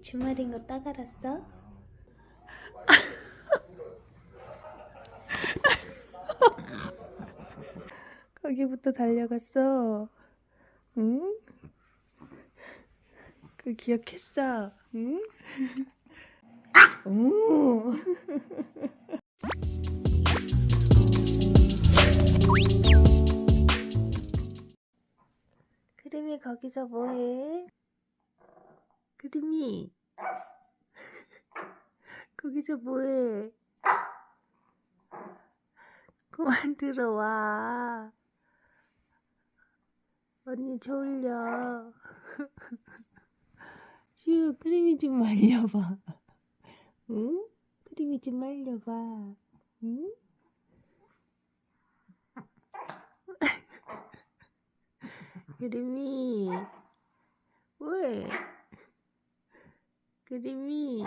주말인 거 따갈았어? 거기부터 달려갔어. 응? 그 기억했어. 응? 오. 그림이 거기서 뭐해? 그림이 거기서 뭐해? 그만 들어와. 언니 졸려. 슈, 크림이 좀 말려봐. 응? 크림이 좀 말려봐. 응? 그림이, 왜? 그림이,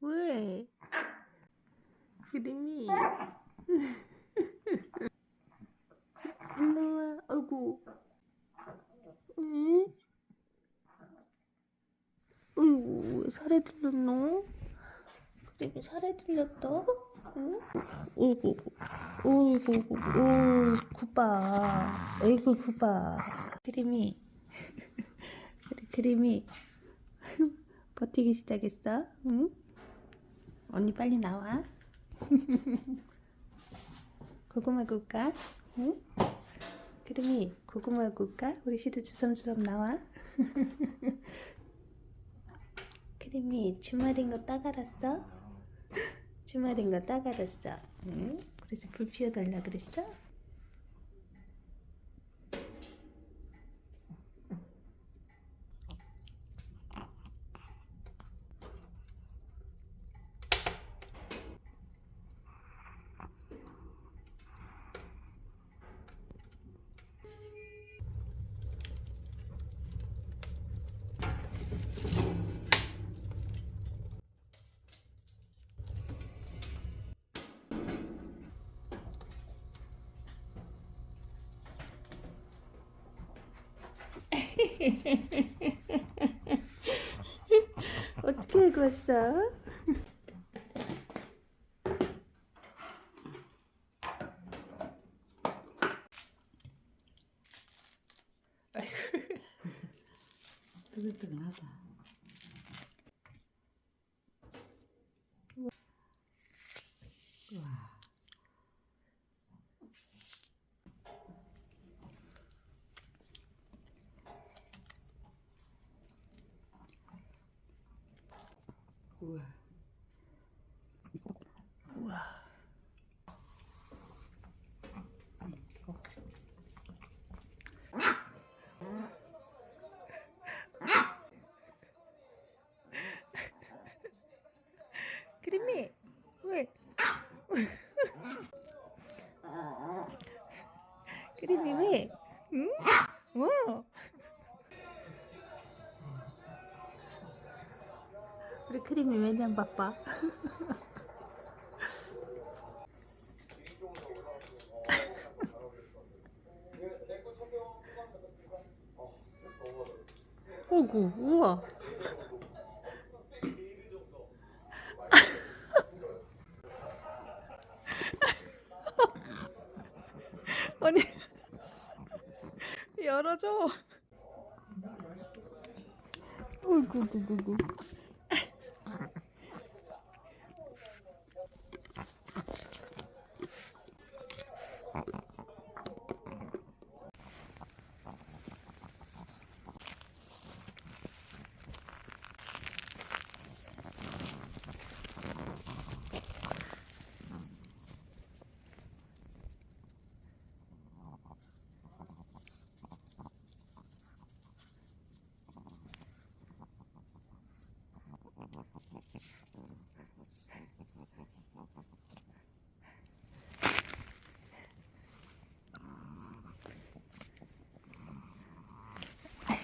왜? 그림이. 올라와, 아이고. 응? 으이구, 살에 들렸노? 그림이 살에 들렸다? 응? 어이구, 어이구, 어이구, 굿봐. 어이구, 굿봐. 그림이, 그림이, 버티기 시작했어? 응? 언니 빨리 나와. 고구마 굴까? 응? 그림이, 고구마 굴까? 우리 시도 주섬주섬 나와. 크림이 주말인 거 따갈았어? 주말인 거 따갈았어. 응? 그래서 불 피워달라 그랬어? 어떻게 알고 왔어? 뜨글뜨글하다. 와. 우와. 크림이 왜? 크림이 왜? 응? 어? 우리 바빠? 어구 우와 아니 열어줘. 어구구구구.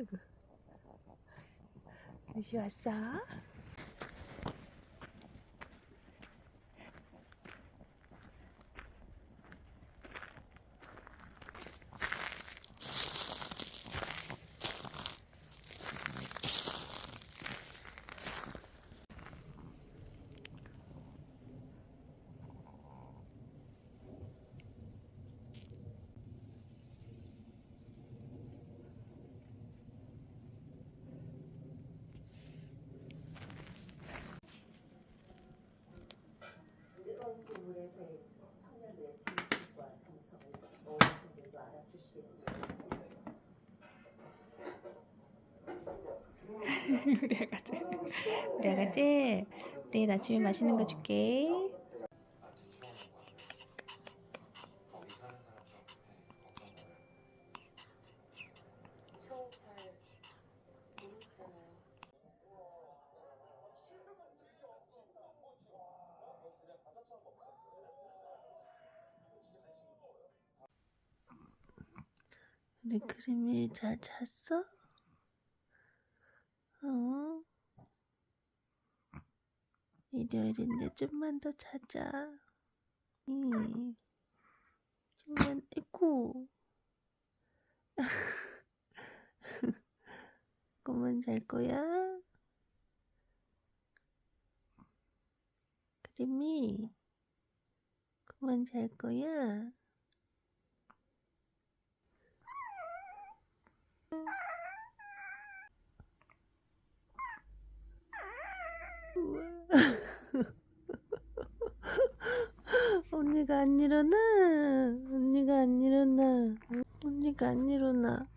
아이고. 루시 왔어? 뜨거운 국물에 데인 청년들의 진심과 정성을 어르신들도 알아주시겠죠. 우리 아가씨. 우리 아가씨. 내일 아침에 맛있는 거 줄게. 우리 크림이 잘 잤어? 어? 일요일인데 좀만 더 자자. 응. 좀만, 아이고. 그만 잘 거야? 크림이, 그만 잘 거야? 언니가 안 일어나. 언니가 안 일어나. 언니가 안 일어나.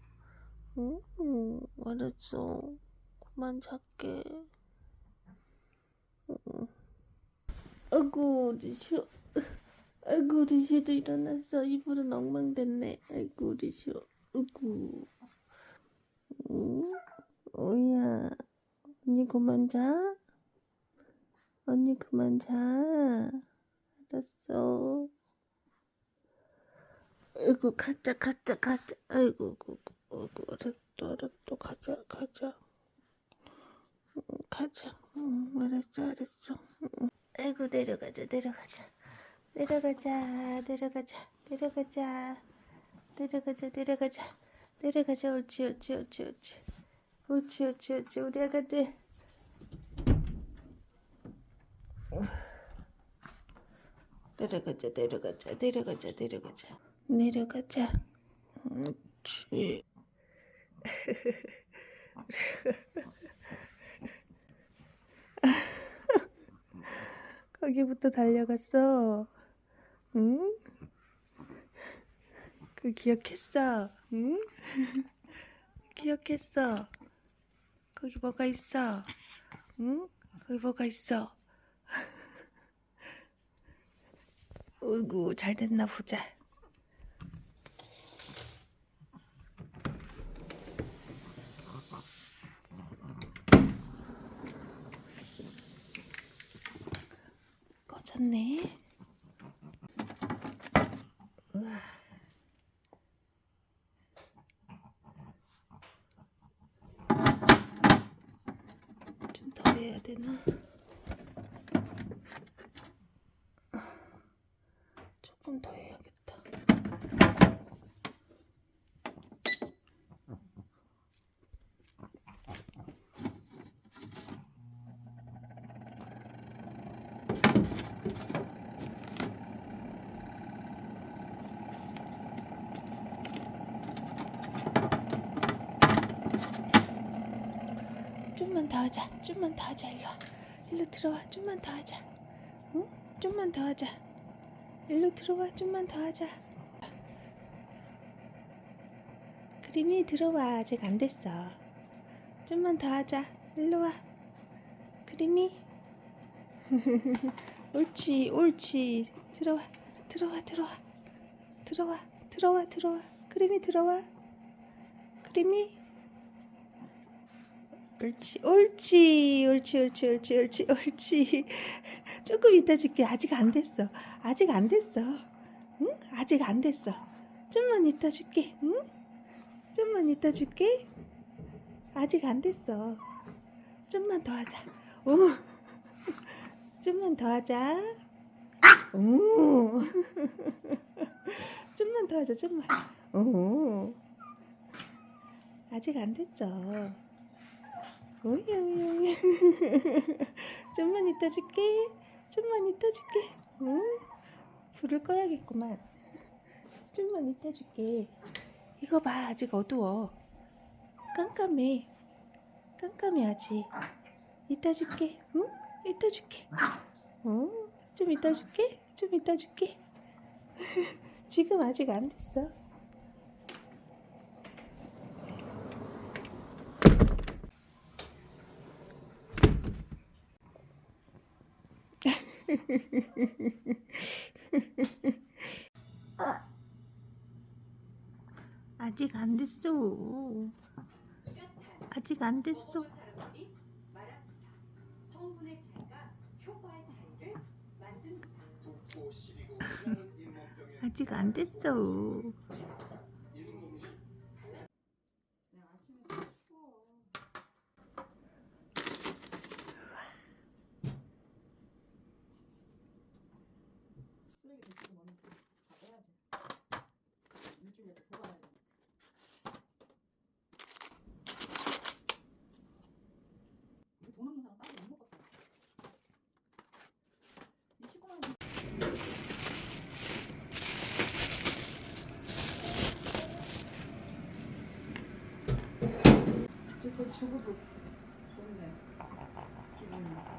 어? 어, 알았어. 그만 잘게. 어. 아이고, 리쇼. 아이고, 리쇼도 일어났어. 이불은 엉망됐네. 아이고, 리쇼. 아이고. 어? 어야. 언니 그만 자. 언니 그만 자. 알았어. 아이고 가자 가자 가자. 아이고 아이고 아이고 알았어 알았어 가자 가자. 응, 가자. 응, 알았어 알았어. 응. 아이고 내려가자 내려가자. 내려가자 내려가자 내려가자 내려가자 내려가자 내려가자 옳지 옳지 옳지 옳지 옳지 옳지 옳지 우리 아가들 내려가자 내려가자 내려가자 내려가자. 내려가자. 옳지. 거기부터 달려갔어. 응? 그 기억했어? 응? 기억했어? 거기 뭐가 있어? 응? 거기 뭐가 있어 어이구 잘 됐나 보자. 꺼졌네. 우와. 좀 더 해야 되나? 조금 더 해야겠다. 좀만 더 하자. 좀만 더 하자. 일로 와. 일로 들어와. 좀만 더 하자. 응? 좀만 더 하자. 일로 들어와 좀만 더 하자 그림이 들어와 아직 안 됐어 좀만 더 하자 일로 와 그림이 옳지 옳지 들어와 들어와 들어와 들어와 들어와 들어와 그림이 들어와 그림이 옳지 옳지 옳지 옳지 옳지 옳지 옳지 조금 이따 줄게 아직 안 됐어 아직 안 됐어 응 아직 안 됐어 좀만 이따 줄게 응 좀만 이따 줄게 아직 안 됐어. 좀만 더 하자. 오. 좀만 더 하자. 오. 좀만 더 하자. 좀만. 오. 아직 안 됐어. 오이. 좀만 이따 줄게. 좀만 이따 줄게. 응? 불을 꺼야겠구만. 좀만 이따 줄게. 이거 봐, 아직 어두워. 깜깜해. 깜깜해 아직. 이따 줄게. 응? 이따 줄게. 어? 좀 이따 줄게. 좀 이따 줄게. 지금 아직 안 됐어. 아직 안 됐어. 아직 안 됐어. 사람들이 말합니다. 성분의 차이가 효과의 차이를 만듭니다. 붓고 시리고 나는 잇몸병에 아직 안 됐어. 잇몸이 그냥 아침에 좀 추워. 쓰레기 대치고 너는 다 빼야지. 일주일에 또 보관해야 돼. 이거 돈 없는 사람 빵못 먹겠다. 이 시골 그 주부도 좋은데. 기분이.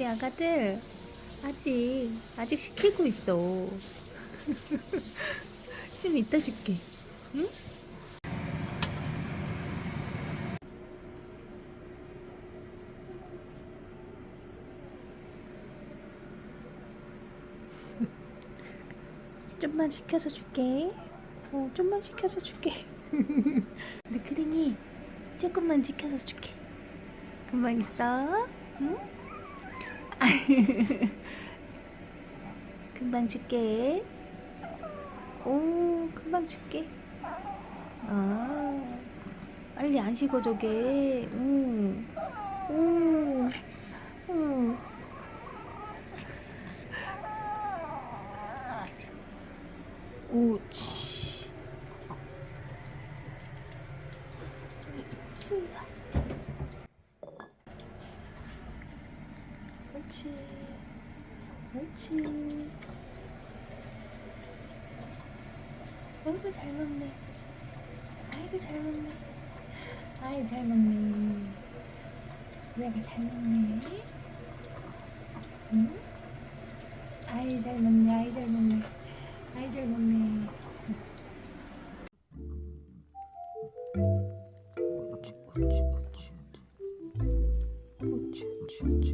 우리 아가들 아직 아직 시키고 있어. 좀 이따 줄게. 응? 좀만 시켜서 줄게. 어, 좀만 시켜서 줄게. 우리 크링이 조금만 시켜서 줄게. 금방 있어. 응? 금방 줄게. 오, 금방 줄게. 아, 빨리 안 식어, 저게. 응. 오, 응. 오치. 옳지. 옳지. 아이고 잘 먹네. 아이고 잘 먹네. 아이 잘 먹네. 우리가 잘 먹네. 응? 아이 잘 먹네. 아이 잘 먹네. 아이 잘 먹네. 옳지 옳지. 옳지 옳지 옳지.